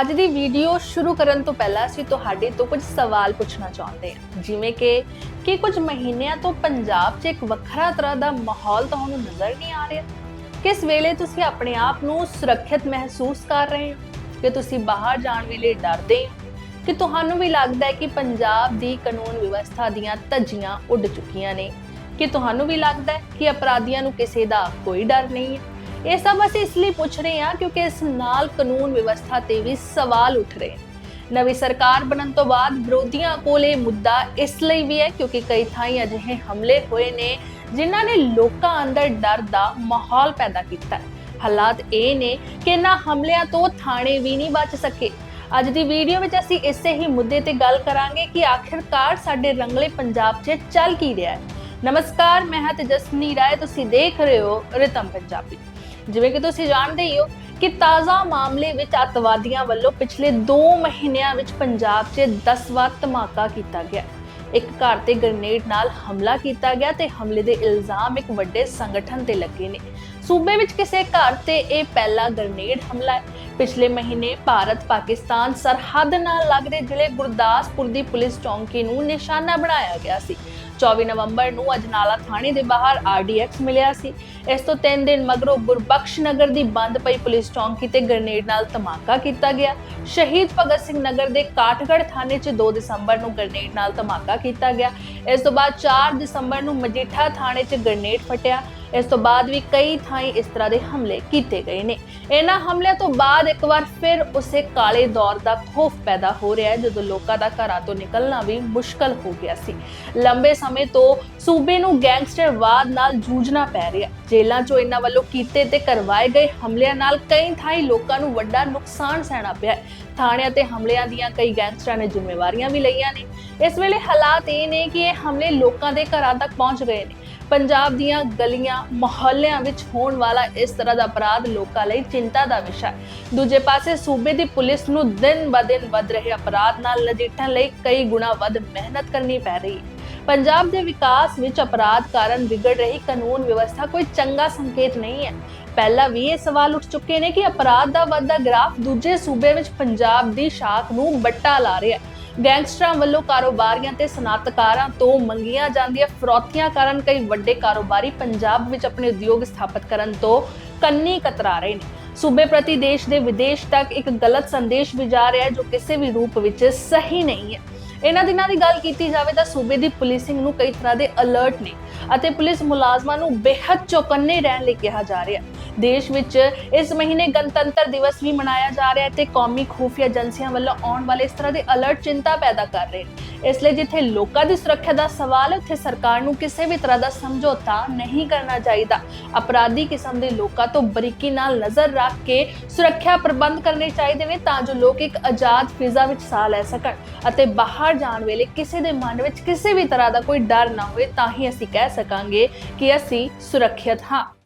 ਅੱਜ ਦੀ ਵੀਡੀਓ ਸ਼ੁਰੂ ਕਰਨ ਤੋਂ ਪਹਿਲਾਂ ਅਸੀਂ ਤੁਹਾਡੇ ਤੋਂ ਕੁਝ ਸਵਾਲ ਪੁੱਛਣਾ ਚਾਹੁੰਦੇ ਹਾਂ। ਜਿਵੇਂ ਕਿ ਕਿ ਕੁਝ ਮਹੀਨਿਆਂ ਤੋਂ ਪੰਜਾਬ 'ਚ ਇੱਕ ਵੱਖਰਾ ਤਰ੍ਹਾਂ ਦਾ ਮਾਹੌਲ ਤੁਹਾਨੂੰ ਨਜ਼ਰ ਨਹੀਂ ਆ ਰਿਹਾ? ਕਿਸ ਵੇਲੇ ਤੁਸੀਂ ਆਪਣੇ ਆਪ ਨੂੰ ਸੁਰੱਖਿਅਤ ਮਹਿਸੂਸ ਕਰ ਰਹੇ ਹੋ? ਕਿ ਤੁਸੀਂ ਬਾਹਰ ਜਾਣ ਵੇਲੇ ਡਰਦੇ ਹੋ? ਕਿ ਤੁਹਾਨੂੰ ਵੀ ਲੱਗਦਾ ਹੈ ਕਿ ਪੰਜਾਬ ਦੀ ਕਾਨੂੰਨ ਵਿਵਸਥਾ ਦੀਆਂ ਧੱਜੀਆਂ ਉੱਡ ਚੁੱਕੀਆਂ ਨੇ? ਕਿ ਤੁਹਾਨੂੰ ਵੀ ਲੱਗਦਾ ਹੈ ਕਿ ਅਪਰਾਧੀਆਂ ਨੂੰ ਕਿਸੇ ਦਾ ਕੋਈ ਡਰ ਨਹੀਂ ਹੈ? ਇਹ ਸਭ ਅਸੀਂ ਇਸ ਲਈ ਪੁੱਛ ਰਹੇ ਹਾਂ ਕਿਉਂਕਿ ਇਸ ਨਾਲ ਕਾਨੂੰਨ ਵਿਵਸਥਾ ਤੇ ਵੀ ਸਵਾਲ ਉੱਠ ਰਹੇ ਹਨ। ਨਵੀਂ ਸਰਕਾਰ ਬਣਨ ਤੋਂ ਬਾਅਦ ਵਿਰੋਧੀਆਂ ਕੋਲ ਇਹ ਮੁੱਦਾ ਇਸ ਲਈ ਵੀ ਹੈ ਕਿਉਂਕਿ ਕਈ ਥਾਈਂ ਅਜਿਹੇ ਹਮਲੇ ਹੋਏ ਨੇ ਜਿਨ੍ਹਾਂ ਨੇ ਲੋਕਾਂ ਅੰਦਰ ਡਰ ਦਾ ਮਾਹੌਲ ਪੈਦਾ ਕੀਤਾ ਹੈ। ਹਾਲਾਤ ਇਹ ਨੇ ਕਿ ਇਹਨਾਂ ਹਮਲਿਆਂ ਤੋਂ ਥਾਣੇ ਵੀ ਨਹੀਂ ਬਚ ਸਕੇ। ਅੱਜ ਦੀ ਵੀਡੀਓ ਵਿੱਚ ਅਸੀਂ ਇਸੇ ਹੀ ਮੁੱਦੇ ਤੇ ਗੱਲ ਕਰਾਂਗੇ ਕਿ ਆਖਿਰਕਾਰ ਸਾਡੇ ਰੰਗਲੇ ਪੰਜਾਬ 'ਚ ਚੱਲ ਕੀ ਰਿਹਾ ਹੈ। ਨਮਸਕਾਰ, ਮੈਂ ਹਾਂ ਤੇਜਸਵਨੀ ਰਾਏ, ਤੁਸੀਂ ਦੇਖ ਰਹੇ ਹੋ ਰਿਤਮ ਪੰਜਾਬੀ। ਜਿਵੇਂ ਕਿ ਤੁਸੀਂ ਜਾਣਦੇ ਹੀ ਹੋ ਕਿ ਤਾਜ਼ਾ ਮਾਮਲੇ ਵਿੱਚ ਅੱਤਵਾਦੀਆਂ ਵੱਲੋਂ ਪਿਛਲੇ 2 ਮਹੀਨਿਆਂ ਵਿੱਚ ਪੰਜਾਬ 'ਚ 10 ਵਾਰ ਧਮਾਕਾ ਕੀਤਾ ਗਿਆ। ਇੱਕ ਘਰ ਤੇ ਗ੍ਰਨੇਡ ਨਾਲ ਹਮਲਾ ਕੀਤਾ ਗਿਆ ਤੇ ਹਮਲੇ ਦੇ ਇਲਜ਼ਾਮ ਇੱਕ ਵੱਡੇ ਸੰਗਠਨ ਤੇ ਲੱਗੇ ਨੇ। ਸੂਬੇ ਵਿੱਚ ਕਿਸੇ ਘਰ ਤੇ ਇਹ ਪਹਿਲਾ ਗ੍ਰਨੇਡ ਹਮਲਾ ਹੈ। ਪਿਛਲੇ ਮਹੀਨੇ ਭਾਰਤ ਪਾਕਿਸਤਾਨ ਸਰਹੱਦ ਨਾਲ ਲੱਗਦੇ ਜ਼ਿਲ੍ਹੇ ਗੁਰਦਾਸਪੁਰ ਦੀ ਪੁਲਿਸ ਚੌਂਕੀ ਨੂੰ ਨਿਸ਼ਾਨਾ ਬਣਾਇਆ ਗਿਆ ਸੀ। 24 ਨਵੰਬਰ ਨੂੰ ਅਜਨਾਲਾ ਥਾਣੇ ਦੇ ਬਾਹਰ ਆਰਡੀਐਕਸ ਮਿਲਿਆ ਸੀ। ਇਸ ਤੋਂ 3 ਦਿਨ ਮਗਰੋਂ ਗੁਰਬਖਸ਼ ਨਗਰ ਦੀ ਬੰਦ ਪਈ ਪੁਲਿਸ ਚੌਂਕੀ ਤੇ ਗ੍ਰਨੇਡ ਨਾਲ ਧਮਾਕਾ ਕੀਤਾ ਗਿਆ। ਸ਼ਹੀਦ ਭਗਤ ਸਿੰਘ ਨਗਰ ਦੇ ਕਾਠਗੜ੍ਹ ਥਾਣੇ 'ਚ 2 ਦਸੰਬਰ ਨੂੰ ਗ੍ਰਨੇਡ ਨਾਲ ਧਮਾਕਾ ਕੀਤਾ ਗਿਆ। ਇਸ ਤੋਂ ਬਾਅਦ 4 ਦਸੰਬਰ ਨੂੰ ਮਜੀਠਾ ਥਾਣੇ 'ਚ ਗ੍ਰਨੇਡ ਫਟਿਆ। ਇਸ ਤੋਂ ਬਾਅਦ ਵੀ ਕਈ ਥਾਈਂ ਇਸ ਤਰ੍ਹਾਂ ਦੇ ਹਮਲੇ ਕੀਤੇ ਗਏ ਨੇ। ਇਹਨਾਂ ਹਮਲਿਆਂ ਤੋਂ ਬਾਅਦ ਇੱਕ ਵਾਰ ਫਿਰ ਉਸੇ ਕਾਲੇ ਦੌਰ ਦਾ ਖੋਫ ਪੈਦਾ ਹੋ ਰਿਹਾ ਹੈ, ਜਦੋਂ ਲੋਕਾਂ ਦਾ ਘਰਾਂ ਤੋਂ ਨਿਕਲਣਾ ਵੀ ਮੁਸ਼ਕਲ ਹੋ ਗਿਆ ਸੀ। ਲੰਬੇ ਸਮੇਂ ਤੋਂ ਸੂਬੇ ਨੂੰ ਗੈਂਗਸਟਰਵਾਦ ਨਾਲ ਜੂਝਣਾ ਪੈ ਰਿਹਾ ਜੇਲ੍ਹਾਂ 'ਚੋਂ ਇਹਨਾਂ ਵੱਲੋਂ ਕੀਤੇ ਤੇ ਕਰਵਾਏ ਗਏ ਹਮਲਿਆਂ ਨਾਲ ਕਈ ਥਾਈਂ ਲੋਕਾਂ ਨੂੰ ਵੱਡਾ ਨੁਕਸਾਨ ਸਹਿਣਾ ਪਿਆ ਥਾਣਿਆਂ ਤੇ ਹਮਲਿਆਂ ਦੀਆਂ ਕਈ ਗੈਂਗਸਟਰਾਂ ਨੇ ਜ਼ਿੰਮੇਵਾਰੀਆਂ ਵੀ ਲਈਆਂ ਨੇ। ਇਸ ਵੇਲੇ ਹਾਲਾਤ ਇਹ ਨੇ ਕਿ ਇਹ ਹਮਲੇ ਲੋਕਾਂ ਦੇ ਘਰਾਂ ਤੱਕ ਪਹੁੰਚ ਗਏ ਨੇ। ਪੰਜਾਬ ਦੀਆਂ ਗਲੀਆਂ, ਮੁਹੱਲਿਆਂ ਵਿੱਚ ਹੋਣ ਵਾਲਾ ਇਸ ਤਰ੍ਹਾਂ ਦਾ ਅਪਰਾਧ ਲੋਕਾਂ ਲਈ ਚਿੰਤਾ ਦਾ ਵਿਸ਼ਾ ਹੈ। ਦੂਜੇ ਪਾਸੇ ਸੂਬੇ ਦੀ ਪੁਲਿਸ ਨੂੰ ਦਿਨ ਬ ਦਿਨ ਵੱਧ ਰਹੇ ਅਪਰਾਧ ਨਾਲ ਨਜਿੱਠਣ ਲਈ ਕਈ ਗੁਣਾ ਵੱਧ ਮਿਹਨਤ ਕਰਨੀ ਪੈ ਰਹੀ ਹੈ। ਪੰਜਾਬ ਦੇ ਵਿਕਾਸ ਵਿੱਚ ਅਪਰਾਧ ਕਾਰਨ ਵਿਗੜ ਰਹੀ ਕਾਨੂੰਨ ਵਿਵਸਥਾ ਕੋਈ ਚੰਗਾ ਸੰਕੇਤ ਨਹੀਂ ਹੈ। ਪਹਿਲਾਂ ਵੀ ਇਹ ਸਵਾਲ ਉੱਠ ਚੁੱਕੇ ਨੇ ਕਿ ਅਪਰਾਧ ਦਾ ਵੱਧਦਾ ਗ੍ਰਾਫ ਦੂਜੇ ਸੂਬੇ ਵਿੱਚ ਪੰਜਾਬ ਦੀ ਸ਼ਾਖ ਨੂੰ ਬੱਟਾ ਲਾ ਰਿਹਾ ਹੈ। ਗੈਂਗਸਟਰਾਂ ਵੱਲੋਂ ਕਾਰੋਬਾਰੀਆਂ ਤੇ ਸਨਾਤਕਾਰਾਂ ਤੋਂ ਮੰਗੀਆਂ ਜਾਂਦੀਆਂ ਫਰੋਤੀਆਂ ਕਾਰਨ ਕਈ ਵੱਡੇ ਕਾਰੋਬਾਰੀ ਪੰਜਾਬ ਵਿੱਚ ਆਪਣੇ ਉਦਯੋਗ ਸਥਾਪਿਤ ਕਰਨ ਤੋਂ ਕੰਨੀ ਕਤਰਾ ਰਹੇ ਨੇ। ਸੂਬੇ ਪ੍ਰਤੀ ਦੇਸ਼ ਦੇ ਵਿਦੇਸ਼ ਤੱਕ ਇੱਕ ਗਲਤ ਸੰਦੇਸ਼ ਵੀ ਜਾ ਰਿਹਾ ਹੈ ਜੋ ਕਿਸੇ ਵੀ ਰੂਪ ਵਿੱਚ ਸਹੀ ਨਹੀਂ ਹੈ। ਇਹਨਾਂ ਦਿਨਾਂ ਦੀ ਗੱਲ ਕੀਤੀ ਜਾਵੇ ਤਾਂ ਸੂਬੇ ਦੀ ਪੁਲਿਸਿੰਗ ਨੂੰ ਕਈ ਤਰ੍ਹਾਂ ਦੇ ਅਲਰਟ ਨੇ ਅਤੇ ਪੁਲਿਸ ਮੁਲਾਜ਼ਮਾਂ ਨੂੰ ਬੇਹੱਦ ਚੌਕੰਨੇ ਰਹਿਣ ਲਈ ਕਿਹਾ ਜਾ ਰਿਹਾ ਹੈ। ਦੇਸ਼ ਵਿੱਚ ਇਸ ਮਹੀਨੇ ਗਣਤੰਤਰ ਦਿਵਸ ਵੀ ਮਨਾਇਆ ਜਾ ਰਿਹਾ ਹੈ ਤੇ ਕੌਮੀ ਖੂਫੀਆ ਏਜੰਸੀਆਂ ਵੱਲੋਂ ਆਉਣ ਵਾਲੇ ਇਸ ਤਰ੍ਹਾਂ ਦੇ ਅਲਰਟ ਚਿੰਤਾ ਪੈਦਾ ਕਰ ਰਹੇ ਨੇ। ਇਸ ਲਈ ਜਿੱਥੇ ਲੋਕਾਂ ਦੀ ਸੁਰੱਖਿਆ ਦਾ ਸਵਾਲ ਹੈ, ਉੱਥੇ ਸਰਕਾਰ ਨੂੰ ਕਿਸੇ ਵੀ ਤਰ੍ਹਾਂ ਦਾ ਸਮਝੌਤਾ ਨਹੀਂ ਕਰਨਾ ਚਾਹੀਦਾ। ਅਪਰਾਧੀ ਕਿਸਮ ਦੇ ਲੋਕਾਂ ਤੋਂ ਬਰੀਕੀ ਨਾਲ ਨਜ਼ਰ ਰੱਖ ਕੇ ਸੁਰੱਖਿਆ ਪ੍ਰਬੰਧ ਕਰਨੇ ਚਾਹੀਦੇ ਨੇ ਤਾਂ ਜੋ ਲੋਕ ਇੱਕ ਆਜ਼ਾਦ ਫਿਜ਼ਾ ਵਿੱਚ ਸਾਹ ਲੈ ਸਕਣ ਅਤੇ ਬਾਹਰ ਜਾਣ ਵੇਲੇ ਕਿਸੇ ਦੇ ਮਨ ਵਿੱਚ ਕਿਸੇ ਵੀ ਤਰ੍ਹਾਂ ਦਾ ਕੋਈ ਡਰ ਨਾ ਹੋਵੇ, ਤਾਂ ਹੀ ਅਸੀਂ ਕਹਿ ਸਕਾਂਗੇ ਕਿ ਅਸੀਂ ਸੁਰੱਖਿਅਤ ਹਾਂ।